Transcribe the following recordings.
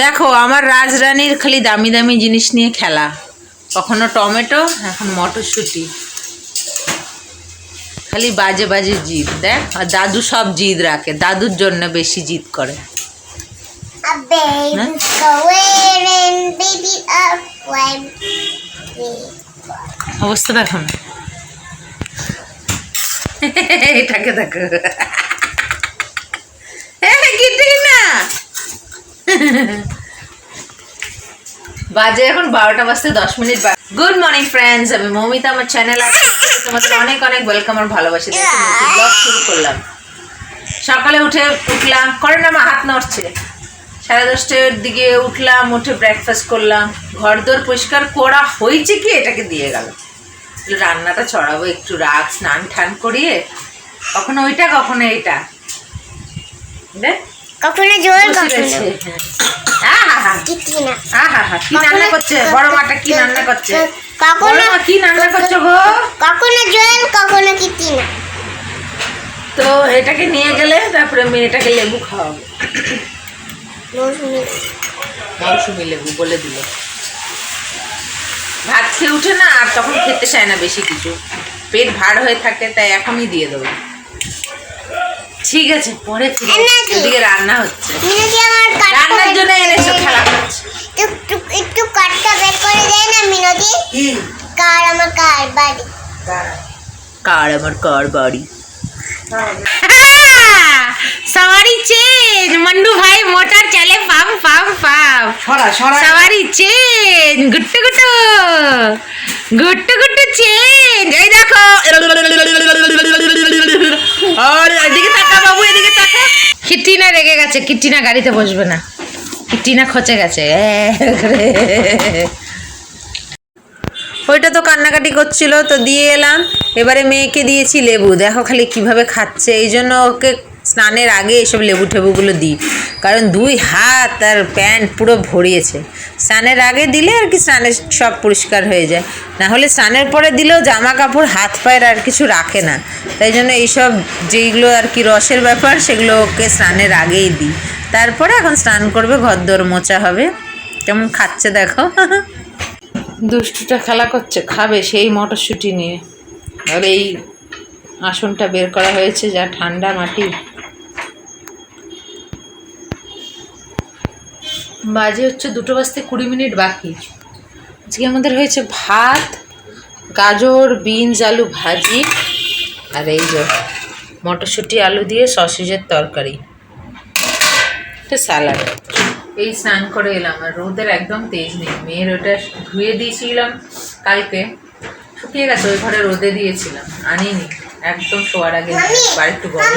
দেখো আমার রাজরানীর খালি দামি দামি জিনিস নিয়ে খেলা। কখনো টমেটো এখন মটরশুঁটি। খালি বাজে বাজে জিদ দেখ। আর দাদু সব জিদ রাখে দাদুর জন্য বেশি জিদ করে। we অবস্থা দেখো এটাকে দেখো কিটি না বাজে এখন বারোটা বাজতে দশ মিনিট গুড মর্নিং ফ্রেন্ডস আমি মৌমিতা, আমার চ্যানেল তোমাদের অনেক অনেক ওয়েলকাম আর ভালোবাসি ব্লগ শুরু করলাম। সকালে উঠে উঠলাম। করে না আমার হাত নড়ছে। সাড়ে দশটার দিকে উঠলাম, উঠে ব্রেকফাস্ট করলাম। ঘর দোর পরিষ্কার করা হয়েছে কি? এটাকে দিয়ে গেল। রান্নাটা চড়াবো, একটু রাগ স্নান টান করিয়ে। কখনো ওইটা, কখনো এইটা। দেখ কখনো জোর কখনো করছে? তো এটাকে নিয়ে গেলে তারপরে মেয়েটাকে লেবু খাওয়াবো। মৌসুমি লেবু বলে দিল। ভাত খেয়ে উঠে না আর তখন খেতে চায় না বেশি কিছু। পেট ভার হয়ে থাকে তাই এখনই দিয়ে দেবো। ঠিক আছে পরে ফিরে রান্না কি? ওদিকে রান্না হচ্ছে। রান্নার জন্য এনেছো খেলা একটু একটু কাঠটা বের করে দেয় না মিনতি? কার আমার কার বাড়ি? কার? আমার কার বাড়ি? চেন। মন্ডু ভাই মোটর চলে পাম পাম পাম সরা সরা। সওয়ারি চেন। গুট্টু গুট্টু। গুট্টু গুট্টু চেন। এই দেখো। আরে এদিকে এদিকে কিটিনা রেগে গেছে কিটিনা গাড়িতে বসবে না। কিটিনা খচে গেছে ওইটা তো কান্নাকাটি করছিল, তো দিয়ে এলাম। এবারে মেয়েকে দিয়েছি লেবু। দেখো খালি কীভাবে খাচ্ছে, এই জন্য ওকে স্নানের আগে এসব লেবু টেবুগুলো দিই। কারণ দুই হাত আর প্যান্ট পুরো ভরিয়েছে। স্নানের আগে দিলে আর কি স্নানের সব পরিষ্কার হয়ে যায়। না হলে স্নানের পরে দিলেও জামা কাপড় হাত পায়ের আর কিছু রাখে না। তাই জন্য এইসব যেইগুলো আর কি রসের ব্যাপার সেগুলো ওকে স্নানের আগেই দিই। তারপরে এখন স্নান করবে ঘর মোচা হবে। কেমন খাচ্ছে দেখো। দুষ্টুটা খেলা করছে, খাবে সেই মটরশুঁটি নিয়ে। আর এই আসনটা বের করা হয়েছে যা ঠান্ডা মাটি। বাজে হচ্ছে দুটো বাজতে কুড়ি মিনিট বাকি। আজকে আমাদের হয়েছে ভাত, গাজর, বিনস, আলু ভাজি, আর এই যে মটরশুঁটি, আলু দিয়ে সসেজের তরকারি। একটা স্যালাড এই স্নান করে এলাম, আর রোদের একদম তেজ নেই। মেয়ের ওটা ধুয়ে দিয়েছিলাম কালকে। শুকিয়ে গেছে, ওই ঘরে রোদে দিয়েছিলাম, আনিনি। একদম শোয়ার আগে বাড়ি একটু গরম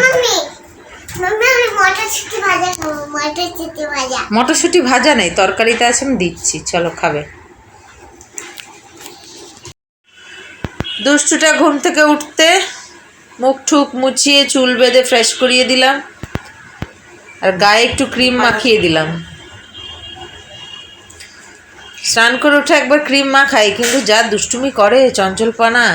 মটরশুঁটি ভাজা নেই তরকারিতে আছে আমি দিচ্ছি চলো খাবে। দুষ্টুটা ঘুম থেকে উঠতে মুখ ঠুক মুছিয়ে চুল বেঁধে ফ্রেশ করিয়ে দিলাম আর গায়ে একটু ক্রিম মাখিয়ে দিলাম। স্নান করে উঠে একবার ক্রিম মাখাই কিন্তু যা দুষ্টুমি করে চঞ্চলপানা।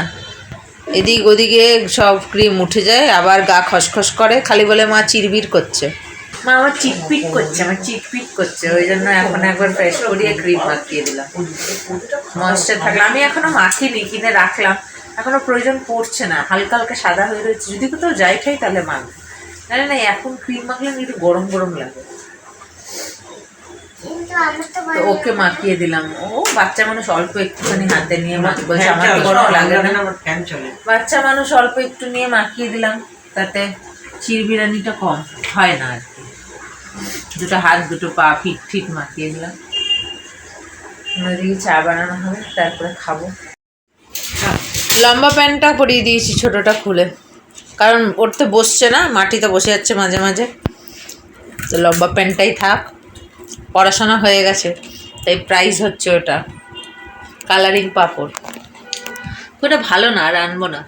এদিক ওদিকে সব ক্রিম উঠে যায়, আবার গা খসখস করে, খালি বলে মা চিরবির করছে। মা আমার চিটপিট করছে, আমার চিটপিট করছে, ওই জন্য এখন একবার ফ্রেশ করিয়ে ক্রিম মাখিয়ে দিলাম। ময়েশ্চার থাকলে, আমি এখনও মাখিনি, কিনে রাখলাম। এখনও প্রয়োজন পড়ছে না, হালকা হালকা সাদা হয়ে রয়েছে। যদি কোথাও যাই খাই তাহলে মাখ জানি না, এখন ক্রিম মাখলে একটু গরম গরম লাগে। তো তো ওকে মাখিয়ে দিলাম। ও বাচ্চা মানুষ অল্প একটুখানি হাতে নিয়ে মাখিয়ে বলছে আমার তো গরম লাগে না। বাচ্চা মানুষ অল্প একটু নিয়ে মাখিয়ে দিলাম তাতে চিরবিরানিটা কম হয় না আর কি। দুটো হাত দুটো পা ফিট ফিট মাখিয়ে দিলাম। ওদিকে চা বানানো হবে তারপরে খাব। লম্বা প্যান্টটা পরিয়ে দিয়েছি ছোটোটা খুলে। কারণ ওরতে বসছে না মাটিতে বসে যাচ্ছে মাঝে মাঝে। তো লম্বা প্যান্টটাই থাক। পড়াশোনা হয়ে গেছে তাই প্রাইস হচ্ছে ওটা। কালারিং পাপড়। ওটা ভালো না আর আনব না।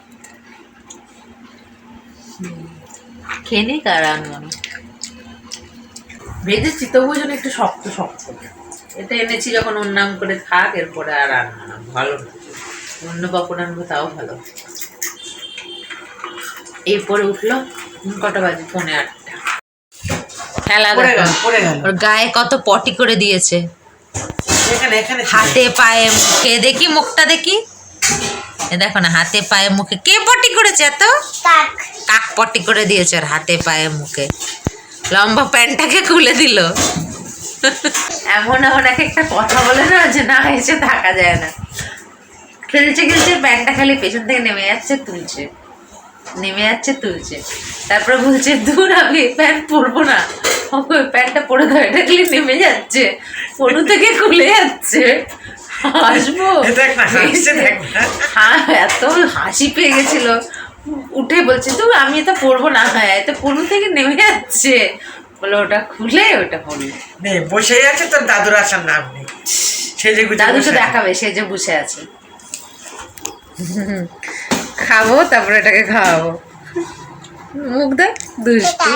খেয়ে নিক আর আনব না। ভেজেছি তবুও যেন একটু শক্ত শক্ত। এটা এনেছি যখন ওর নাম করে থাক এরপরে আর আনব না। ভালো না। অন্য পাপড় আনব তাও ভালো। এরপরে উঠল কটা বাজে? পৌনে আটটা। খেলা পড়ে গেল পড়ে গেল। ওর গায়ে কত পটি করে দিয়েছে। এখানে এখানে হাতে পায়ে মুখে দেখি মুখটা দেখি? এ দেখো না হাতে পায়ে মুখে কে পটি করেছে এত? কাক। কাক পটি করে দিয়েছে আর হাতে পায়ে মুখে। লম্বা প্যান্টটাকে খুলে দিল। এমন এমন এক একটা কথা বলে না যে না এসে থাকা যায় না। খেলছে খেলছে প্যান্টটা খালি পেছন থেকে নেমে যাচ্ছে তুলছে। নেমে যাচ্ছে তুলছে। তারপরে বলছে দূর আমি প্যান্ট পরবো না। প্যান্টটা পরে ধরে থাকলে নেমে যাচ্ছে। পনু থেকে খুলে যাচ্ছে। হাসবো। হ্যাঁ এত হাসি পেয়ে গেছিল। উঠে বলছে তো আমি এটা পরবো না হ্যাঁ এত পনু থেকে নেমে যাচ্ছে। বলে ওটা খুলে ওটা পরলো নে বসে আছে তোর দাদুর আসার নাম নেই সে যে গুছে দাদুকে বসে আছে। দেখাবে সে যে বসে আছে। খাব তারপরে এটাকে খাওয়াবো। মুখ দেখ দুষ্টি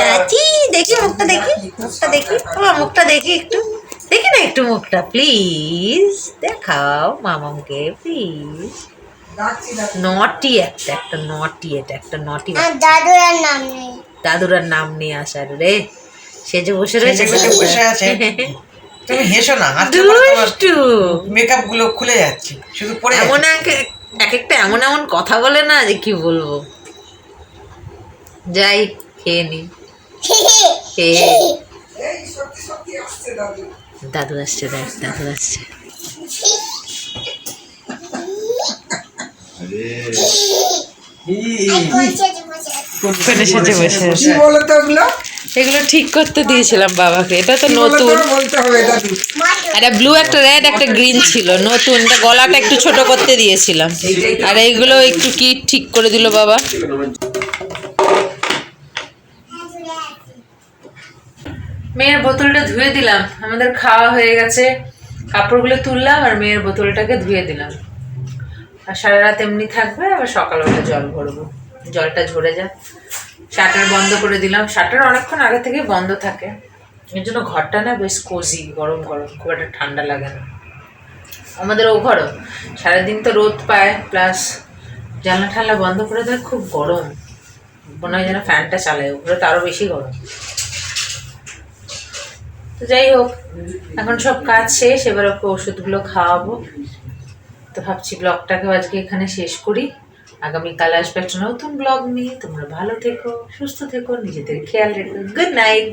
চাচি দেখি মুখটা দেখি মুখটা দেখি। আমার মুখটা দেখি একটু। দেখি না একটু মুখটা প্লিজ দেখাও মামামকে প্লিজ নটি একটা একটা নটি এটা একটা নটি দাদুর আর নাম নেই। দাদুরার নাম নিয়ে আসার রে। সে যে বসে রয়েছে বসে আছে। তুমি হেসো না তোমার দুষ্টু। মেকআপগুলো খুলে যাচ্ছে। শুধু পরে এমন এক একটা এমন এমন কথা বলে না যে কি বলব। যাই খেয়ে নি। খেয়ে দাদু আসছে দেখ দাদু আসছে। এগুলো ঠিক করতে দিয়েছিলাম বাবাকে। এটা তো নতুন। বলতে হবে দাদু। মটর একটা ব্লু একটা রেড একটা গ্রিন ছিল। নতুন। এটা গলাটা একটু ছোট করতে দিয়েছিলাম। আর এইগুলো একটু কি ঠিক করে দিল বাবা? মেয়ের বোতলটা ধুয়ে দিলাম। আমাদের খাওয়া হয়ে গেছে। কাপড়গুলো তুললাম আর মেয়ের বোতলটাকে ধুয়ে দিলাম। আর সারা রাত এমনি থাকবে, আবার সকালবেলা জল ভরবো। জলটা ঝরে যায় শাটার বন্ধ করে দিলাম। শাটার অনেকক্ষণ আগে থেকে বন্ধ থাকে। এর জন্য ঘরটা না বেশ কোজি গরম গরম। খুব একটা ঠান্ডা লাগে না। আমাদের ও ঘরও সারাদিন তো রোদ পায় প্লাস জানলা ঠান্ডা বন্ধ করে দেয় খুব গরম। মনে হয় যেন ফ্যানটা চালায়। উপরে তো আরও বেশি গরম। তো যাই হোক, এখন সব কাজ শেষ, এবার ওকে ওষুধগুলো খাওয়াবো। তো ভাবছি ব্লগটাকে আজকে এখানে শেষ করি। আগামীকাল আসবে একটা নতুন ব্লগ নিয়ে। তোমরা ভালো থেকো, সুস্থ থেকো, নিজেদের খেয়াল রেখো। Good night